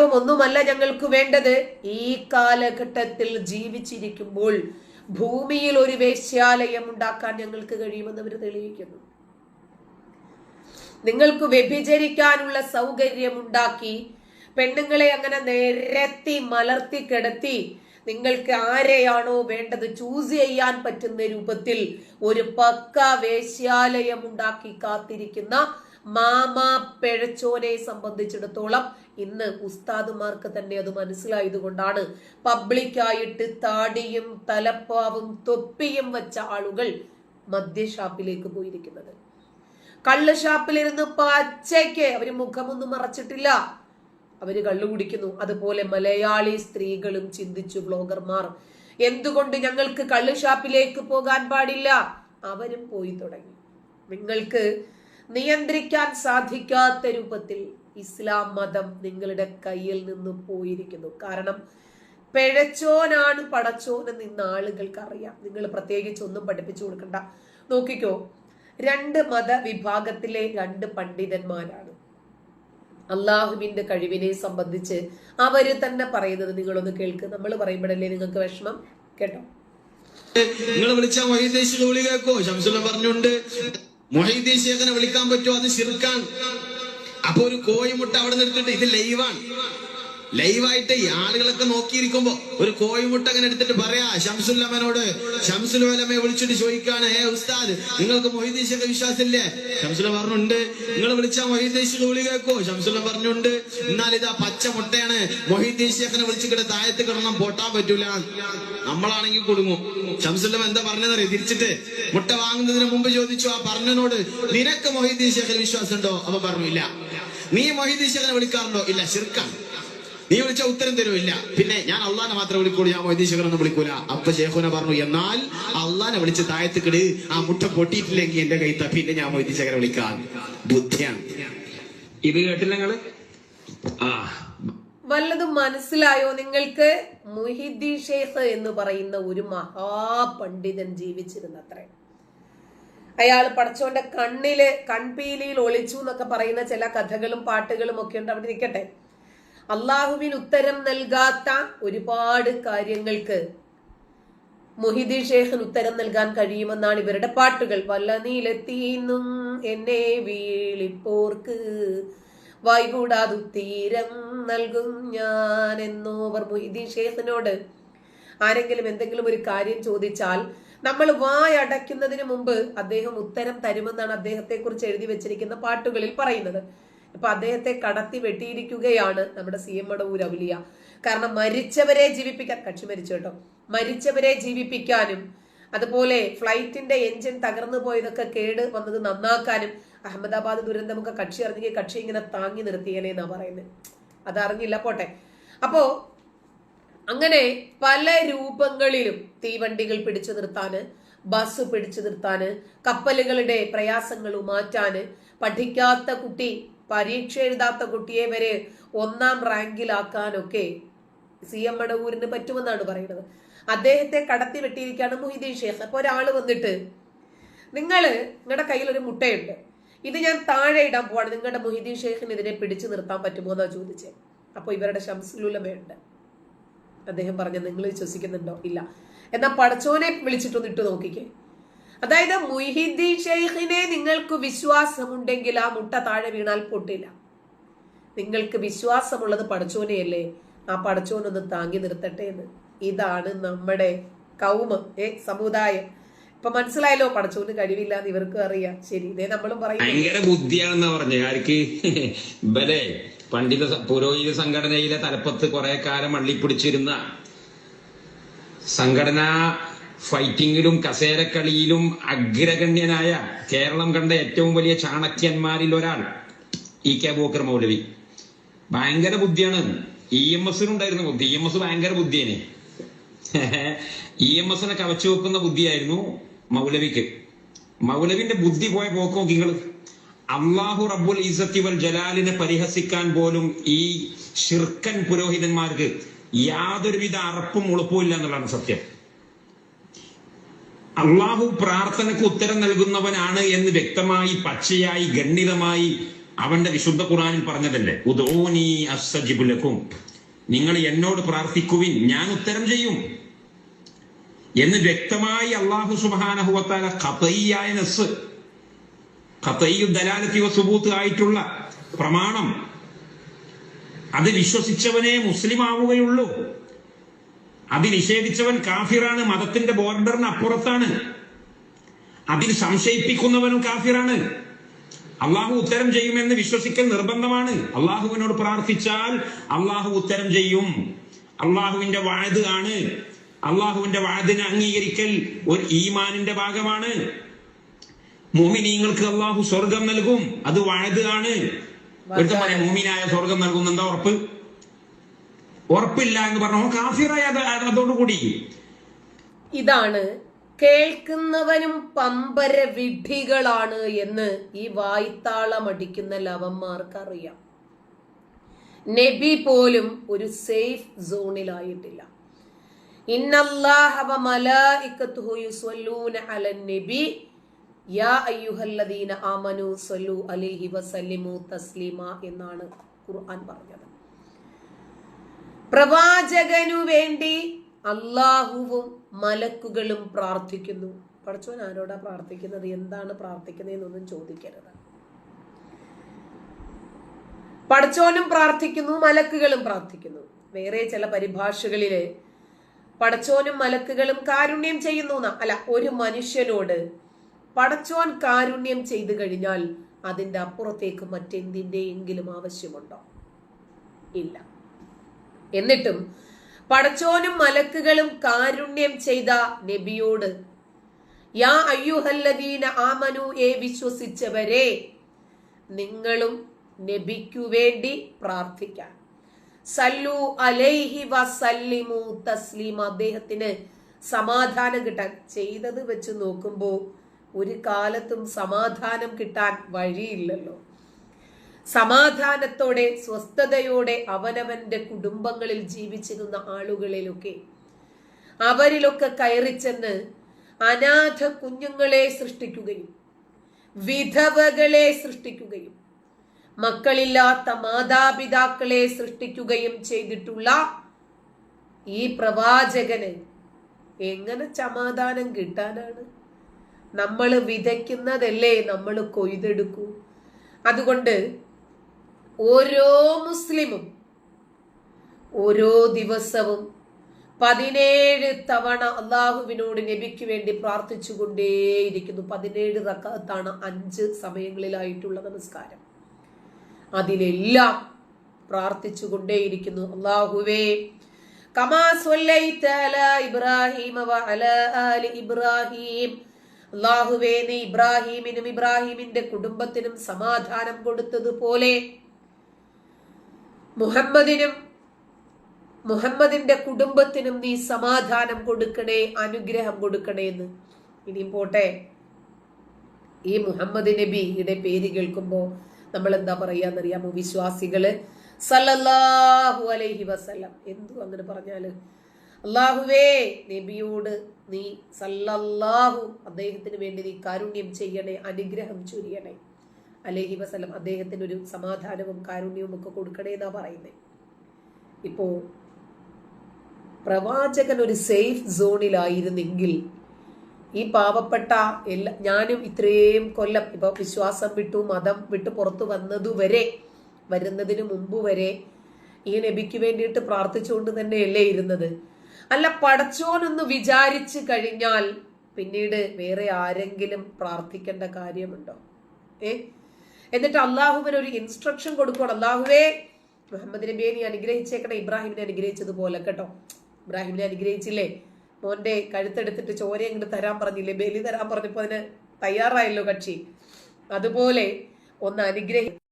പണവും ഒന്നുമല്ല ഞങ്ങൾക്ക് വേണ്ടത്. ഈ കാലഘട്ടത്തിൽ ജീവിച്ചിരിക്കുമ്പോൾ ഭൂമിയിൽ ഒരു വേശ്യാലയം ഉണ്ടാക്കാൻ ഞങ്ങൾക്ക് കഴിയുമെന്ന് അവർ തെളിയിക്കുന്നു. നിങ്ങൾക്ക് വ്യഭിചരിക്കാനുള്ള സൗകര്യം ഉണ്ടാക്കി പെണ്ണുങ്ങളെ അങ്ങനെ നിരത്തി മലർത്തി കിടത്തി നിങ്ങൾക്ക് ആരെയാണോ വേണ്ടത് ചൂസ് ചെയ്യാൻ പറ്റുന്ന രൂപത്തിൽ ഒരു പക്ക വേശ്യാലയം ഉണ്ടാക്കി കാത്തിരിക്കുന്ന മാമ പിഴച്ചോനെ സംബന്ധിച്ചിടത്തോളം ഇന്ന് ഉസ്താദുമാർക്ക് തന്നെ അത് മനസ്സിലായത് കൊണ്ടാണ് പബ്ലിക്കായിട്ട് താടിയും തലപ്പാവും തൊപ്പിയും വെച്ച ആളുകൾ മദ്യഷാപ്പിലേക്ക് പോയിരിക്കുന്നത്. കള്ള് ഷാപ്പിലിരുന്ന് പച്ചയ്ക്ക് അവർ മുഖമൊന്നും മറച്ചിട്ടില്ല. അവർ കള്ളു കുടിക്കുന്നു. അതുപോലെ മലയാളി സ്ത്രീകളും ചിന്തിച്ചു ബ്ലോഗർമാർ എന്തുകൊണ്ട് ഞങ്ങൾക്ക് കള്ള് ഷാപ്പിലേക്ക് പോകാൻ പാടില്ല? അവരും പോയി തുടങ്ങി. നിങ്ങൾക്ക് നിയന്ത്രിക്കാൻ സാധിക്കാത്ത രൂപത്തിൽ ഇസ്ലാം മതം നിങ്ങളുടെ കയ്യിൽ നിന്ന് പോയിരിക്കുന്നു. കാരണം പിഴച്ചോനാണ് പടച്ചോനെന്ന് ഇന്ന് ആളുകൾക്ക് അറിയാം നിങ്ങൾ പ്രത്യേകിച്ച് ഒന്നും പഠിപ്പിച്ചു കൊടുക്കണ്ട. നോക്കിക്കോ രണ്ട് മതവിഭാഗത്തിലെ രണ്ട് പണ്ഡിതന്മാരാണ്. അള്ളാഹുവിന്റെ കഴിവിനെ സംബന്ധിച്ച് അവർ തന്നെ പറയുന്നത് നിങ്ങളൊന്ന് കേൾക്ക്. നമ്മൾ പറയുമ്പോഴല്ലേ നിങ്ങൾക്ക് വിഷമം? കേട്ടോ. നിങ്ങൾ വിളിച്ചാൽ വൈദേശിക വിളി കേൾക്കോ ശംസുല പറഞ്ഞുണ്ട്. മൊഹീദ്ദേശിയകനെ വിളിക്കാൻ പറ്റുമോ അത് ശിർക്കാൻ അപ്പൊ ഒരു കോഴിമുട്ട അവിടെ നിർത്തിട്ട് ഇത് ലൈവാണ്. ലൈവായിട്ട് ഈ ആളുകളൊക്കെ നോക്കിയിരിക്കുമ്പോ ഒരു കോഴിമുട്ട അങ്ങനെ എടുത്തിട്ട് പറയാ ഷംസുല്ലമനോട് ഷംസുലമെ വിളിച്ചിട്ട് ചോദിക്കാണ് ഏ ഉസ്താദ് നിങ്ങൾക്ക് മൊഹീദ്ദേശിക വിശ്വാസമില്ലേ? ഷംസുല പറഞ്ഞുണ്ട്. നിങ്ങൾ വിളിച്ചാ മൊഹീദ്ദേശിക വിളി കേൾക്കോ? ശംസുല പറഞ്ഞുണ്ട്. എന്നാൽ ഇതാ പച്ച മുട്ടയാണ്. മൊഹീദ്ദേശിയക്കനെ വിളിച്ചിട്ട് താഴത്ത് കിടന്നാൽ പൊട്ടാൻ പറ്റൂല. നമ്മളാണെങ്കിൽ കുടുങ്ങും. ഷംസുല്ലം എന്താ പറഞ്ഞതറിയ തിരിച്ചിട്ട് മുട്ട വാങ്ങുന്നതിന് മുമ്പ് ചോദിച്ചു ആ പറഞ്ഞനോട് നിനക്ക് മൊഹീദ്ദീൻ ശേഖരൻ വിശ്വാസം ഉണ്ടോ അപ്പൊ പറഞ്ഞു ഇല്ല. നീ മൊഹീദ്ദീൻ ശേഖരനെ വിളിക്കാറുണ്ടോ? ഇല്ല ശിർക്കാണ്. നീ വിളിച്ച ഉത്തരം തരുമില്ല. പിന്നെ ഞാൻ അള്ളാനെ മാത്രം വിളിക്കൂ ഞാൻ മൊഹീദ്ദീൻ ശേഖരൊന്നും വിളിക്കൂല. അപ്പൊ ശേഖുന പറഞ്ഞു എന്നാൽ അള്ളാനെ വിളിച്ച് താഴത്തുക്കിട്. ആ മുട്ട പൊട്ടിയിട്ടില്ലെങ്കിൽ എന്റെ കൈ പിന്നെ ഞാൻ വൈദ്യശേഖരൻ വിളിക്കാൻ ബുദ്ധിയാണ്. ഇത് കേട്ടില്ല നിങ്ങൾ? ആ. വല്ലതും മനസ്സിലായോ? നിങ്ങൾക്ക് മുഹിദ്ദീൻ ഷേഖ് എന്ന് പറയുന്ന ഒരു മഹാപണ്ഡിതൻ ജീവിച്ചിരുന്നത്രേ. അയാൾ പടച്ചോന്റെ കണ്ണിൽ കൺപീലിയിൽ ഒളിച്ചു എന്നൊക്കെ പറയുന്ന ചില കഥകളും പാട്ടുകളും ഒക്കെ ഉണ്ട്. അവിടെ ഇരിക്കട്ടെ. അള്ളാഹുവിന് ഉത്തരം നൽകാത്ത ഒരുപാട് കാര്യങ്ങൾക്ക് മൊഹിദി ഷേഖിന് ഉത്തരം നൽകാൻ കഴിയുമെന്നാണ് ഇവരുടെ പാട്ടുകൾ. വല്ല നീലെത്തീന്നും എന്നെ വീളിപ്പോർക്ക്. വൈകൂടാതുത്തീരം നൽകും ഞാൻ എന്നോവർ. മൊഹിദ്ദീൻ ഷേഖിനോട് ആരെങ്കിലും എന്തെങ്കിലും ഒരു കാര്യം ചോദിച്ചാൽ നമ്മൾ വായടയ്ക്കുന്നതിന് മുമ്പ് അദ്ദേഹം ഉത്തരം തരുമെന്നാണ് അദ്ദേഹത്തെ കുറിച്ച് എഴുതി വെച്ചിരിക്കുന്ന പാട്ടുകളിൽ പറയുന്നത്. അപ്പൊ അദ്ദേഹത്തെ കടത്തി വെട്ടിയിരിക്കുകയാണ് നമ്മുടെ സി എം മടവൂർ അവലിയ. കാരണം മരിച്ചവരെ ജീവിപ്പിക്കാൻ കക്ഷി മരിച്ചു കേട്ടോ. മരിച്ചവരെ ജീവിപ്പിക്കാനും അതുപോലെ ഫ്ലൈറ്റിന്റെ എഞ്ചിൻ തകർന്നു പോയതൊക്കെ കേട് വന്നത് നന്നാക്കാനും അഹമ്മദാബാദ് ദുരന്തമൊക്കെ കക്ഷി അറിഞ്ഞെങ്കിൽ കക്ഷി ഇങ്ങനെ താങ്ങി നിർത്തിയേനെ എന്നാ പറയുന്നത് അതറിഞ്ഞില്ല പോട്ടെ. അപ്പോ അങ്ങനെ പല രൂപങ്ങളിലും തീവണ്ടികൾ പിടിച്ചു നിർത്താന് ബസ് പിടിച്ചു നിർത്താന് കപ്പലുകളുടെ പ്രയാസങ്ങൾ മാറ്റാന് പഠിക്കാത്ത കുട്ടി പരീക്ഷ എഴുതാത്ത കുട്ടിയെ വരെ ഒന്നാം റാങ്കിലാക്കാനൊക്കെ സി എം മടവൂരിന് പറ്റുമെന്നാണ് പറയുന്നത്. അദ്ദേഹത്തെ കടത്തി വെട്ടിയിരിക്കുകയാണ് മൊഹിദ്ദീൻ ഷേഖ്. അപ്പൊ ഒരാൾ വന്നിട്ട് നിങ്ങൾ നിങ്ങളുടെ കയ്യിൽ ഒരു മുട്ടയുണ്ട്. ഇത് ഞാൻ താഴെ ഇടാൻ പോവാണ്. നിങ്ങളുടെ മൊഹിദ്ദീൻ ഷേഖിന് ഇതിനെ പിടിച്ചു നിർത്താൻ പറ്റുമോ എന്നാ ചോദിച്ചേ. അപ്പൊ ഇവരുടെ ശംസുലുലമയുണ്ട്. അദ്ദേഹം പറഞ്ഞു നിങ്ങൾ വിശ്വസിക്കുന്നുണ്ടോ? ഇല്ല. എന്നാ പടച്ചോനെ വിളിച്ചിട്ടൊന്ന് ഇട്ട് നോക്കിക്കേ. അതായത് മുഹിദ്ദീൻ ഷെയ്ഖിനെ നിങ്ങൾക്ക് വിശ്വാസമുണ്ടെങ്കിൽ ആ മുട്ട താഴെ വീണാൽ പൊട്ടില്ല. നിങ്ങൾക്ക് വിശ്വാസമുള്ളത് പടച്ചോനെയല്ലേ? ആ പടച്ചോനൊന്ന് താങ്ങി നിർത്തട്ടെ എന്ന്. ഇതാണ് നമ്മുടെ കൗമ ഏ സമുദായം. ഇപ്പൊ മനസ്സിലായല്ലോ പടച്ചോന് കഴിവില്ല എന്ന് ഇവർക്കും അറിയാം. ശരി ഇതേ നമ്മളും പറയും. ആർക്ക്? പണ്ഡിത പുരോഹിത സംഘടനയിലെ തലപ്പത്ത് കുറെ കാലം അള്ളിപ്പിടിച്ചിരുന്ന സംഘടനാ ഫൈറ്റിങ്ങിലും കസേരക്കളിയിലും അഗ്രഗണ്യനായ കേരളം കണ്ട ഏറ്റവും വലിയ ചാണക്യന്മാരിൽ ഒരാൾ ഇ കെ ബോക്കർ മൗലവി. ഭയങ്കര ബുദ്ധിയാണ്. ഇ എം എസിനുണ്ടായിരുന്ന ബുദ്ധി. ഇ എം എസ് ഭയങ്കര ബുദ്ധിയാണ് ഇ എം എസിനെ കവച്ചു വെക്കുന്ന ബുദ്ധിയായിരുന്നു മൗലവിക്ക്. മൗലവിന്റെ ബുദ്ധി പോയ പോക്ക് നോക്കി നിങ്ങൾ അള്ളാഹു റബ്ബുൽ ഇസത്തി വൽ ജലാലിനെ പരിഹസിക്കാൻ പോലും ഈ ഷിർക്കൻ പുരോഹിതന്മാർക്ക് യാതൊരുവിധ അറപ്പും ഉളുപ്പും ഇല്ല എന്നുള്ളതാണ് സത്യം. അള്ളാഹു പ്രാർത്ഥനക്ക് ഉത്തരം നൽകുന്നവനാണ് എന്ന് വ്യക്തമായി പച്ചയായി ഗണ്ഡിതമായി അവന്റെ വിശുദ്ധ ഖുറാനിൽ പറഞ്ഞതല്ലേ? ഉദോനി അസ്സജിബുലക്കും നിങ്ങൾ എന്നോട് പ്രാർത്ഥിക്കുവിൻ ഞാൻ ഉത്തരം ചെയ്യും. എന്ന് വ്യക്തമായി അള്ളാഹു സുബാനഹുവത്താല ഖതയ്യായ നസ് ഖതയ്യു ദലാലത്തി സുബൂത്ത് ആയിട്ടുള്ള പ്രമാണം. അത് വിശ്വസിച്ചവനെ മുസ്ലിം ആവുകയുള്ളൂ അത് നിഷേധിച്ചവൻ കാഫിറാണ് മതത്തിന്റെ ബോർഡറിന് അപ്പുറത്താണ്. അതിൽ സംശയിപ്പിക്കുന്നവനും കാഫിറാണ്. അള്ളാഹു ഉത്തരം ചെയ്യുമെന്ന് വിശ്വസിക്കൽ നിർബന്ധമാണ്. അള്ളാഹുവിനോട് പ്രാർത്ഥിച്ചാൽ അള്ളാഹു ഉത്തരം ചെയ്യും. അള്ളാഹുവിന്റെ വാഴത് ആണ്. അള്ളാഹുവിന്റെ വാഴതിനെ അംഗീകരിക്കൽ ഒരു ഈമാനിന്റെ ഭാഗമാണ്. മോമിനീങ്ങൾക്ക് അള്ളാഹു സ്വർഗം നൽകും. അത് വാഴത് ആണ്. മോമിനായ സ്വർഗം നൽകുന്നുണ്ടോ എന്താ ഉറപ്പ്? ഉറപ്പില്ല എന്ന് പറഞ്ഞു കാഫിറായി അതോട് കൂടി. ഇതാണ് കേൾക്കുന്നവനും പമ്പര വിഡ്ഢികളാണ് എന്ന് ഈ വായ്ത്താളം അടിക്കുന്ന ലവന്മാർക്കറിയാം. നബി പോലും ഒരു സേഫ് സോണിലായിട്ടില്ല. എന്നാണ് ഖുർആൻ മലായികത്തുഹു പ്രവാചകനു വേണ്ടി അള്ളാഹുവും മലക്കുകളും പ്രാർത്ഥിക്കുന്നു. പടച്ചോൻ ആരോടാ പ്രാർത്ഥിക്കുന്നത്? എന്താണ് പ്രാർത്ഥിക്കുന്നതെന്നൊന്നും ചോദിക്കരുത്. പടച്ചോനും പ്രാർത്ഥിക്കുന്നു മലക്കുകളും പ്രാർത്ഥിക്കുന്നു. വേറെ ചില പരിഭാഷകളിൽ പടച്ചോനും മലക്കുകളും കാരുണ്യം ചെയ്യുന്നു. അല്ല ഒരു മനുഷ്യനോട് പടച്ചോൻ കാരുണ്യം ചെയ്തു കഴിഞ്ഞാൽ അതിന്റെ അപ്പുറത്തേക്ക് മറ്റെന്തിന്റെയെങ്കിലും ആവശ്യമുണ്ടോ? ഇല്ല. എന്നിട്ടും പടച്ചോനും മലക്കുകളും കാരുണ്യം ചെയ്ത നബിയോട് യാ അയ്യുഹല്ലദീന ആമനു ഏ വിശ്വസിച്ചവരെ നിങ്ങളും നബിക്കു വേണ്ടി പ്രാർത്ഥിക്കാം. സല്ലു അലൈഹി വസല്ലിമു തസ്ലീം അദ്ദേഹത്തിന് സമാധാനം കിട്ടാൻ ചെയ്തത് വെച്ച് നോക്കുമ്പോൾ ഒരു കാലത്തും സമാധാനം കിട്ടാൻ വഴിയില്ലല്ലോ. സമാധാനത്തോടെ സ്വസ്ഥതയോടെ അവനവന്റെ കുടുംബങ്ങളിൽ ജീവിച്ചിരുന്ന ആളുകളിലൊക്കെ. അവരിലൊക്കെ കയറിച്ചെന്ന് അനാഥ കുഞ്ഞുങ്ങളെ സൃഷ്ടിക്കുകയും വിധവകളെ സൃഷ്ടിക്കുകയും മക്കളില്ലാത്ത മാതാപിതാക്കളെ സൃഷ്ടിക്കുകയും ചെയ്തിട്ടുള്ള ഈ പ്രവാചകന് എങ്ങനെ സമാധാനം കിട്ടാനാണ്? നമ്മൾ വിതയ്ക്കുന്നതല്ലേ നമ്മൾ കൊയ്തെടുക്കൂ? അതുകൊണ്ട് ഓരോ മുസ്ലിമും ഓരോ ദിവസവും പതിനേഴ് തവണ അള്ളാഹുവിനോട് നബിക്ക് വേണ്ടി പ്രാർത്ഥിച്ചുകൊണ്ടേയിരിക്കുന്നു. പതിനേഴ് റക്കാത്താണ് അഞ്ച് സമയങ്ങളിലായിട്ടുള്ള നമസ്കാരം. അതിലെല്ലാം പ്രാർത്ഥിച്ചുകൊണ്ടേയിരിക്കുന്നു. അള്ളാഹുവേ ഇബ്രാഹിം. അള്ളാഹുവേ നീ ഇബ്രാഹിമിനും ഇബ്രാഹിമിന്റെ കുടുംബത്തിനും സമാധാനം കൊടുത്തതുപോലെ മുഹമ്മദിനും മുഹമ്മദിന്റെ കുടുംബത്തിനും നീ സമാധാനം കൊടുക്കണേ അനുഗ്രഹം കൊടുക്കണേ എന്ന്. ഇനിയും പോട്ടെ. ഈ മുഹമ്മദ് നബിയുടെ പേര് കേൾക്കുമ്പോൾ നമ്മൾ എന്താ പറയാന്നറിയാമോ വിശ്വാസികൾ? സല്ലല്ലാഹു അലൈഹി വസല്ലം. എന്തു അങ്ങനെ പറഞ്ഞാൽ? അള്ളാഹുവേ നബിയോട് നീ സല്ലല്ലാഹു അദ്ദേഹത്തിന് വേണ്ടി നീ കാരുണ്യം ചെയ്യണേ അനുഗ്രഹം ചൊരിയണേ. അലൈഹി വസ്ലം അദ്ദേഹത്തിന് ഒരു സമാധാനവും കാരുണ്യവും ഒക്കെ കൊടുക്കണേ എന്നാ പറയുന്നത് ഇപ്പോ പ്രവാചകൻ ഒരു സേഫ് സോണിലായിരുന്നെങ്കിൽ ഈ പാവപ്പെട്ട എല്ലാ ഞാനും ഇത്രയും കൊല്ലം ഇപ്പൊ വിശ്വാസം വിട്ടു മതം വിട്ടു പുറത്തു വന്നതുവരെ വരുന്നതിന് മുമ്പ് വരെ ഈ നബിക്ക് വേണ്ടിയിട്ട് പ്രാർത്ഥിച്ചുകൊണ്ട് തന്നെയല്ലേ ഇരുന്നത്? അല്ല പടച്ചോനൊന്ന് വിചാരിച്ചു കഴിഞ്ഞാൽ പിന്നീട് വേറെ ആരെങ്കിലും പ്രാർത്ഥിക്കേണ്ട കാര്യമുണ്ടോ? ഏ? എന്നിട്ട് അള്ളാഹുവിന് ഒരു ഇൻസ്ട്രക്ഷൻ കൊടുക്കണം അള്ളാഹുവേ മുഹമ്മദ് നബിയെ നീ അനുഗ്രഹിച്ചേക്കണേ. ഇബ്രാഹിമിനെ അനുഗ്രഹിച്ചതുപോലെ കേട്ടോ. ഇബ്രാഹിമിനെ അനുഗ്രഹിച്ചില്ലേ? മോന്റെ കഴുത്തെടുത്തിട്ട് ചോര അങ്ങോട്ട് തരാൻ പറഞ്ഞില്ലേ? ബലി തരാൻ പറഞ്ഞപ്പോ അതിന് തയ്യാറായല്ലോ കക്ഷി. അതുപോലെ ഒന്ന് അനുഗ്രഹി